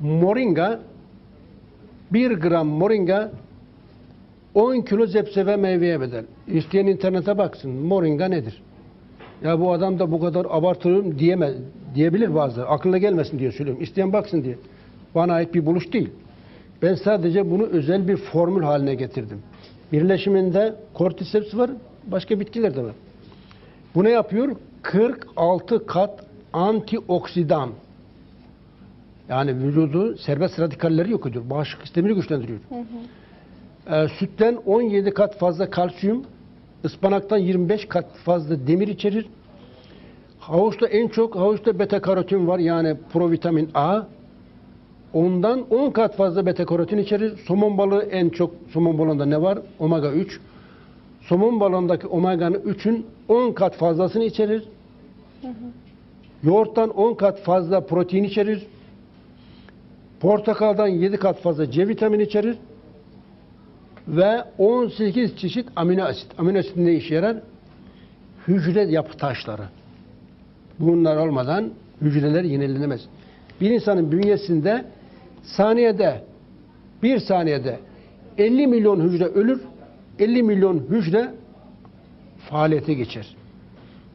Moringa 1 gram moringa 10 kilo zepseve meyveye bedel. İsteyen internete baksın. Moringa nedir? Ya bu adam da bu kadar abartırım diyemez, diyebilir bazıları. Aklına gelmesin diye söylüyorum. İsteyen baksın diye. Bana ait bir buluş değil. Ben sadece bunu özel bir formül haline getirdim. Birleşiminde kortiseps var, başka bitkiler de var. Bu ne yapıyor? 46 kat antioksidan. Yani vücudu serbest radikalleri yok ediyor. Bağışıklık sistemini güçlendiriyor. Ee, sütten 17 kat fazla kalsiyum, ıspanaktan 25 kat fazla demir içerir. Havuçta en çok havuçta beta karotin var yani provitamin A. Ondan 10 kat fazla beta karotin içerir. Somon balığı en çok somon balığında ne var? Omega 3. Somon balığındaki omega'nın 3'ün 10 kat fazlasını içerir. Yoğurttan 10 kat fazla protein içerir. Portakaldan 7 kat fazla C vitamini içerir. Ve 18 çeşit amino asit. Amino asit ne işe yarar? Hücre yapı taşları. Bunlar olmadan hücreler yenilenemez. Bir insanın bünyesinde saniyede, bir saniyede 50 milyon hücre ölür, 50 milyon hücre faaliyete geçer.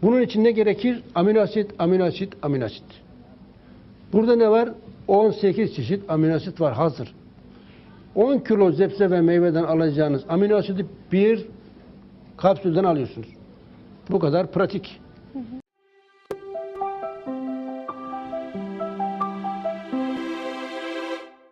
Bunun için ne gerekir? Amino asit, amino asit, amino asit. Burada ne var? 18 çeşit amino asit var hazır. 10 kilo zepse ve meyveden alacağınız amino asidi bir kapsülden alıyorsunuz. Bu kadar pratik.